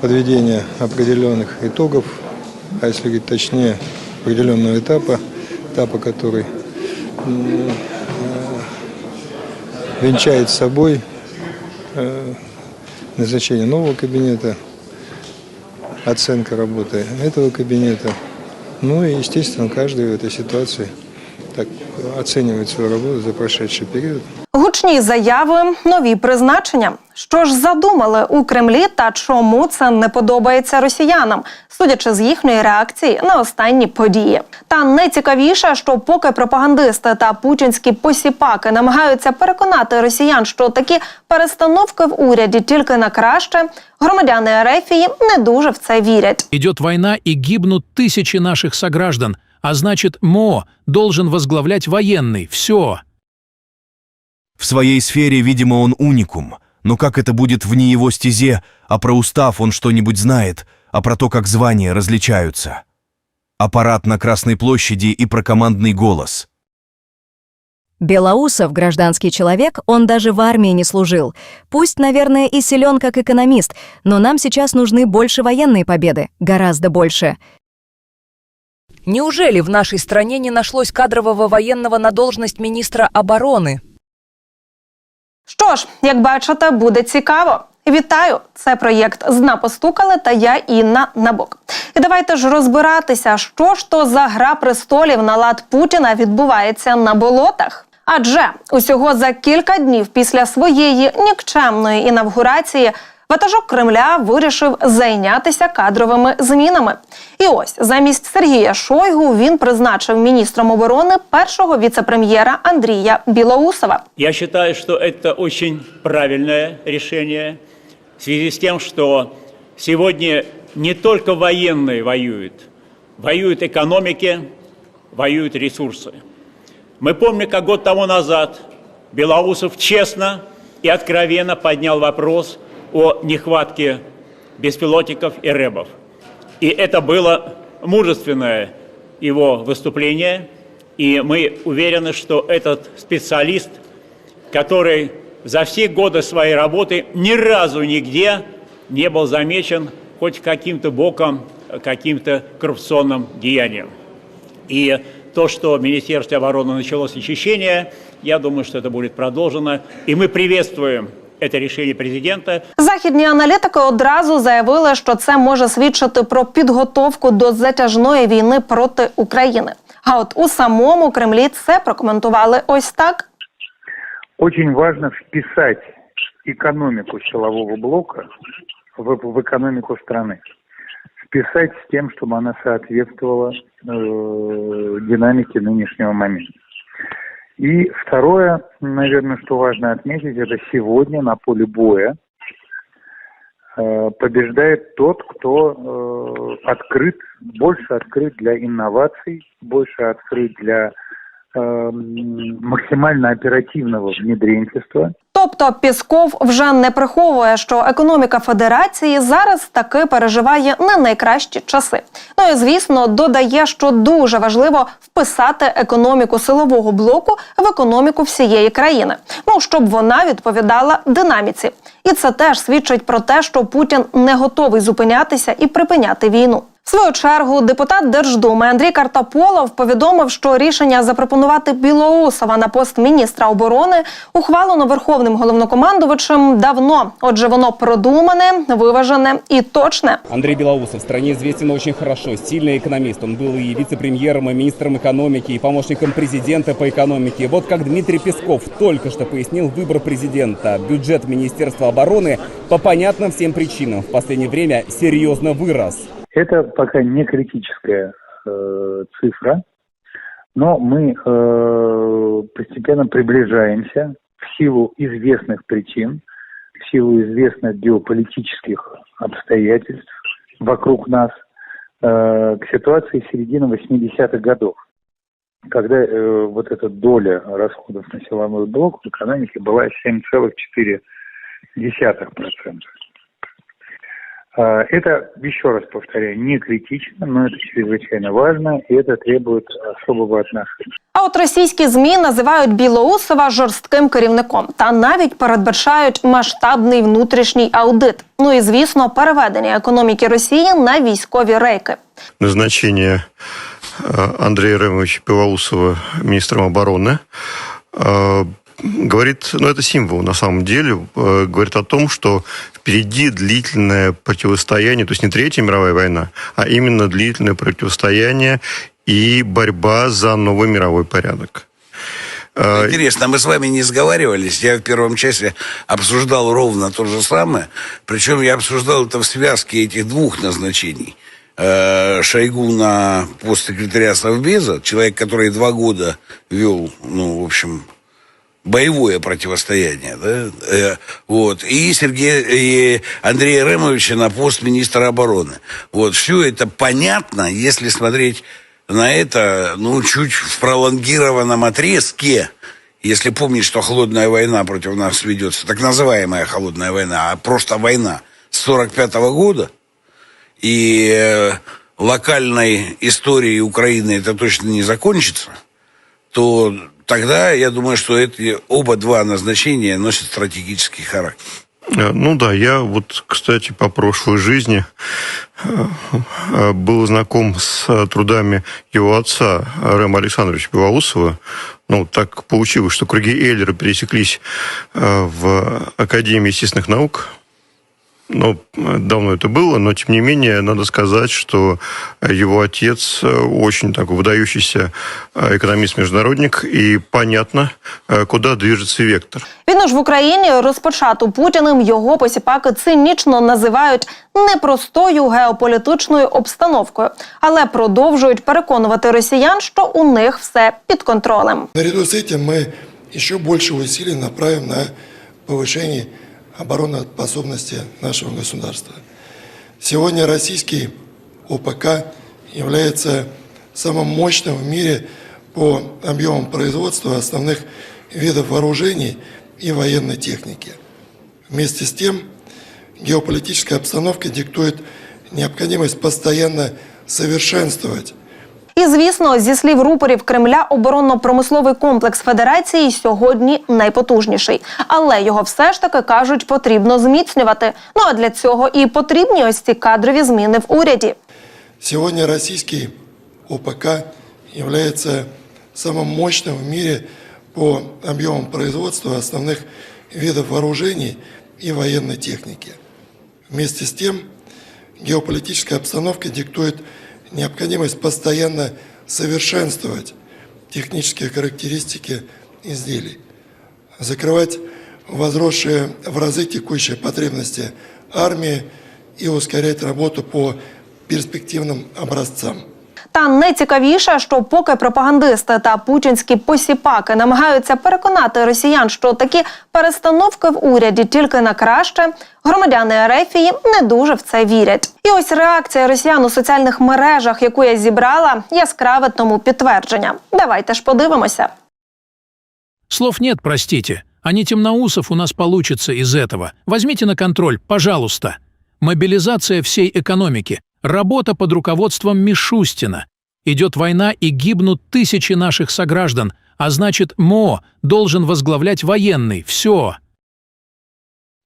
подведения определенных итогов, а если говорить точнее, определенного этапа, этапа, который э, венчает собой э, назначение нового кабинета, оценка работы этого кабинета. Ну и, естественно, каждый в этой ситуации так оценивает свою работу за прошедший период. Гучні заяви, нові призначення. Що ж задумали у Кремлі та чому це не подобається росіянам, судячи з їхньої реакції на останні події. Та найцікавіше, що поки пропагандисти та путінські посіпаки намагаються переконати росіян, що такі перестановки в уряді тільки на краще, громадяни Ерефії не дуже в це вірять. Идет война и гибнут тысячи наших сограждан, а значит, МО должен возглавлять военный. Все. В своей сфере, видимо, он уникум. Но как это будет вне его стезе, а про устав он что-нибудь знает, а про то, как звания различаются? Аппарат на Красной площади и про командный голос. Белоусов – гражданский человек, он даже в армии не служил. Пусть, наверное, и силен как экономист, но нам сейчас нужны больше военные победы, гораздо больше. Неужели в нашей стране не нашлось кадрового военного на должность министра обороны? Що ж, як бачите, буде цікаво. Вітаю! Це проєкт «Зна постукали» та я Інна Набок. І давайте ж розбиратися, що ж то за гра престолів на лад Путіна відбувається на болотах. Адже усього за кілька днів після своєї нікчемної інавгурації ватажок Кремля вирішив зайнятися кадровими змінами. І ось замість Сергія Шойгу він призначив міністром оборони першого віцепрем'єра Андрія Білоусова. Я считаю, что это очень правильное решение в связи с тем, что сегодня не только военные воюют, воюют экономики, воюют ресурсы. Мы помним, как год тому назад Белоусов честно и откровенно поднял вопрос о нехватке беспилотников и рэбов. И это было мужественное его выступление, и мы уверены, что этот специалист, который за все годы своей работы ни разу нигде не был замечен хоть каким-то боком, каким-то коррупционным деянием. И то, что в Министерстве обороны началось очищение, я думаю, что это будет продолжено. И мы приветствуем это решение президента. Західні аналітики одразу заявили, що це може свідчити про підготовку до затяжної війни проти України. А от у самому Кремлі це прокоментували ось так. Очень важно вписать экономику силового блока в, в экономику страны. Вписать с тем, чтобы она соответствовала э, динамике нынешнего момента. И второе, наверное, что важно отметить, это сегодня на поле боя э, побеждает тот, кто э, открыт, больше открыт для инноваций, больше открыт для максимально оперативного внедренчества. Тобто Пісков вже не приховує, що економіка Федерації зараз таки переживає не найкращі часи. Ну і звісно, додає, що дуже важливо вписати економіку силового блоку в економіку всієї країни. Ну щоб вона відповідала динаміці. І це теж свідчить про те, що Путін не готовий зупинятися і припиняти війну. В свою чергу депутат Держдуми Андрій Картополов повідомив, що рішення запропонувати Білоусова на пост міністра оборони ухвалено верховним головнокомандувачем давно. Отже, воно продумане, виважене і точне. Андрей Белоусов в стране известен очень хорошо, сильный экономист. Он был и вице-премьером, и министром экономики, и помощником президента по экономике. Вот как Дмитрий Песков только что пояснил выбор президента. Бюджет Министерства обороны по понятным всем причинам в последнее время серьезно вырос. Это пока не критическая э, цифра, но мы э, постепенно приближаемся в силу известных причин, в силу известных геополитических обстоятельств вокруг нас э, к ситуации середины 80-х годов, когда э, вот эта доля расходов на силовой блок в экономике была 7,4%. А, Это, еще раз повторяю, не критично, но это чрезвычайно важно, и это требует особого отношения. А от російські змі називають Білоусова жорстким керівником та навіть передбачають масштабний внутрішній аудит. Ну і звісно, переведення економіки Росії на військові рейки. назначение э, Андрея Ремовича Белоусова министром обороны э, говорит, ну это символ на самом деле, э, говорит о том, что впереди длительное противостояние, то есть не Третья мировая война, а именно длительное противостояние и борьба за новый мировой порядок. Э, Интересно, мы с вами не сговаривались. Я в первом часе обсуждал ровно то же самое. Причем я обсуждал это в связке этих двух назначений. Э, Шойгу на пост секретаря Совбеза, человек, который два года вел, ну, в общем, боевое противостояние, да, Э, вот, и Сергея, и Андрея Ремовича на пост министра обороны. Вот, все это понятно, если смотреть на это, ну, чуть в пролонгированном отрезке, если помнить, что холодная война против нас ведется, так называемая холодная война, а просто война с 45 года, и э, локальной историей Украины это точно не закончится, то тогда я думаю, что эти оба два назначения носят стратегический характер. Э, Ну да, я вот, кстати, по прошлой жизни э, э, был знаком с трудами его отца Рема Александровича Белоусова. Ну, так получилось, что круги Эйлера пересеклись в Академии естественных наук. Ну, э, давно это было, но тем не менее надо сказать, что его отец э, очень такой выдающийся э, экономист-международник, и понятно, э, куда движется вектор. Війну ж в Україні розпочату Путіним його посіпаки цинічно називають непростою геополітичною обстановкою, але продовжують переконувати росіян, що у них все під контролем. Наряду с этим мы еще больше усилий направим на повышение обороноспособности нашего государства. Сегодня российский ОПК является самым мощным в мире по объемам производства основных видов вооружений и военной техники. Вместе с тем, геополитическая обстановка диктует необходимость постоянно совершенствовать І звісно, зі слів рупорів Кремля, оборонно-промисловий комплекс Федерації сьогодні найпотужніший, але його все ж таки кажуть, потрібно зміцнювати. Ну а для цього і потрібні ось ці кадрові зміни в уряді. Сегодня российский ОПК является самым мощным в мире по объемам производства основных видов вооружений и военной техники. Вместе с тем, геополитическая обстановка диктует необходимость постоянно совершенствовать технические характеристики изделий, закрывать возросшие в разы текущие потребности армии и ускорять работу по перспективным образцам. Та найцікавіше, що поки пропагандисти та путінські посіпаки намагаються переконати росіян, що такі перестановки в уряді тільки на краще, громадяни Ерефії не дуже в це вірять. І ось реакція росіян у соціальних мережах, яку я зібрала, яскраве тому підтвердження. Давайте ж подивимося. Слов нет, простите. А не темноусов у нас получится из этого. Возьмите на контроль, пожалуйста. Мобилизация всей экономики. Работа под руководством Мишустина. Идет война и гибнут тысячи наших сограждан, а значит, МО должен возглавлять военный. Все.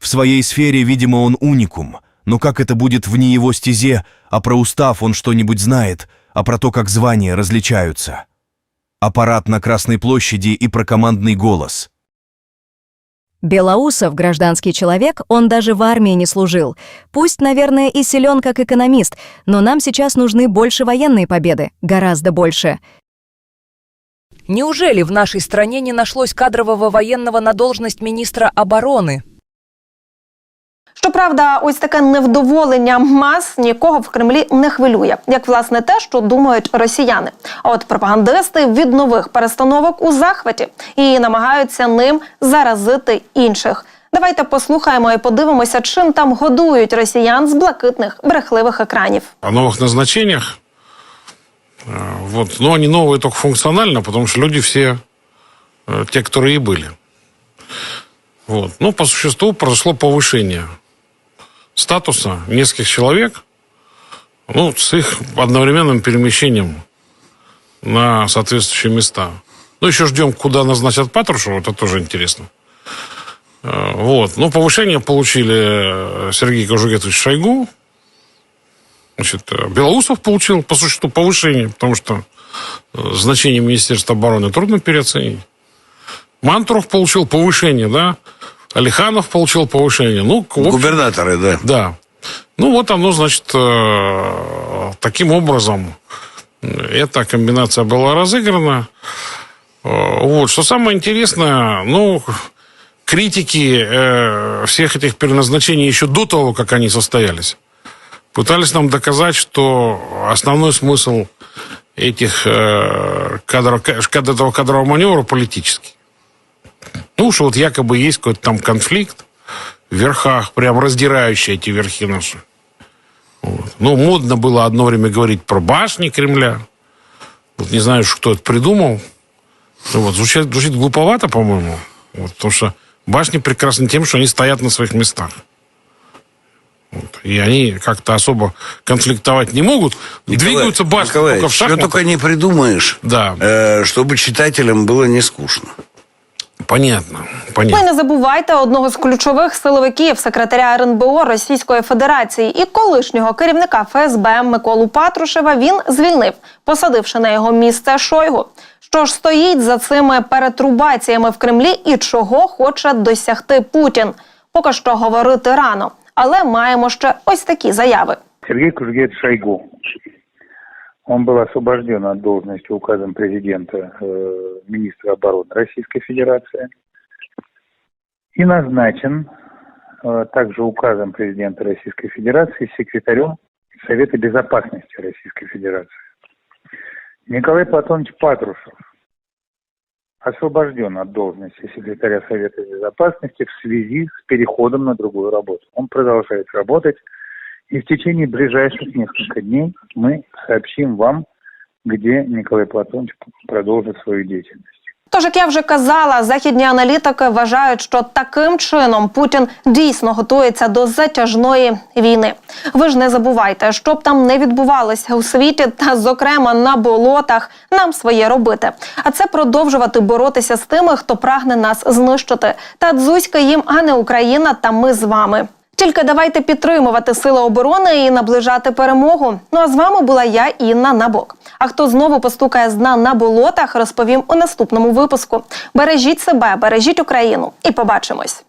В своей сфере, видимо, он уникум. Но как это будет вне его стезе, а про устав он что-нибудь знает, а про то, как звания различаются? Аппарат на Красной площади и про командный голос. Белоусов – гражданский человек, он даже в армии не служил. Пусть, наверное, и силен как экономист, но нам сейчас нужны больше военные победы, гораздо больше. Неужели в нашей стране не нашлось кадрового военного на должность министра обороны? Щоправда, ось таке невдоволення мас нікого в Кремлі не хвилює, як власне те, що думають росіяни. А от пропагандисти від нових перестановок у захваті і намагаються ним заразити інших. Давайте послухаємо і подивимося, чим там годують росіян з блакитних брехливих екранів. О новых назначениях. Э, Вот. Но они новые только функционально, потому что люди все э, те, которые и были. Вот. Но по существу произошло повышение статуса нескольких человек, ну, с их одновременным перемещением на соответствующие места. Ну, еще ждем, куда назначат Патрушева, это тоже интересно. Э, Вот. Ну, повышение получили э, Сергей Кожугетович Шойгу. Значит, э, Белоусов получил, по существу, повышение, потому что значение Министерства обороны трудно переоценить. Мантуров получил повышение, да. Алиханов получил повышение. Ну, общем, Губернаторы, да. да. Ну, вот оно, значит, э, таким образом эта комбинация была разыграна. Э, Вот. Что самое интересное, ну, критики э, всех этих переназначений еще до того, как они состоялись, пытались нам доказать, что основной смысл этих э, кадров, кад- этого кадрового маневра политический. Ну, что вот якобы есть какой-то там конфликт в верхах, прям раздирающий эти верхи наши. Вот. Ну, модно было одно время говорить про башни Кремля. Вот не знаю, кто это придумал. Вот, звучит, звучит глуповато, по-моему. Вот, потому что башни прекрасны тем, что они стоят на своих местах. Вот. И они как-то особо конфликтовать не могут. Двигаются башни Николай, только в что шахматах. только не придумаешь, Да, э, чтобы читателям было не скучно. Понятно. Ну понятно. і не забувайте одного з ключових силовиків, секретаря РНБО Російської Федерації і колишнього керівника ФСБ Миколу Патрушева. Він звільнив, посадивши на його місце Шойгу. Що ж стоїть за цими перетрубаціями в Кремлі і чого хоче досягти Путін? Поки що говорити рано, але маємо ще ось такі заяви. Сергей Кужгет Шойгу. Он был освобожден от должности указом президента э, министра обороны Российской Федерации и назначен э, также указом президента Российской Федерации секретарем Совета Безопасности Российской Федерации. Николай Платонович Патрушев освобожден от должности секретаря Совета Безопасности в связи с переходом на другую работу. Он продолжает работать и в течение ближайших нескольких дней мы сообщим вам, где Николай Платонович продолжит свою деятельность. Тож, як я вже казала, західні аналітики вважають, що таким чином Путін дійсно готується до затяжної війни. Ви ж не забувайте, що б там не відбувалося у світі, та зокрема на болотах, нам своє робити. А це продовжувати боротися з тими, хто прагне нас знищити. Та дзузька їм, а не Україна, та ми з вами. Тільки давайте підтримувати сили оборони і наближати перемогу. Ну а з вами була я, Інна Набок. А хто знову постукає з дна на болотах, розповім у наступному випуску. Бережіть себе, бережіть Україну і побачимось.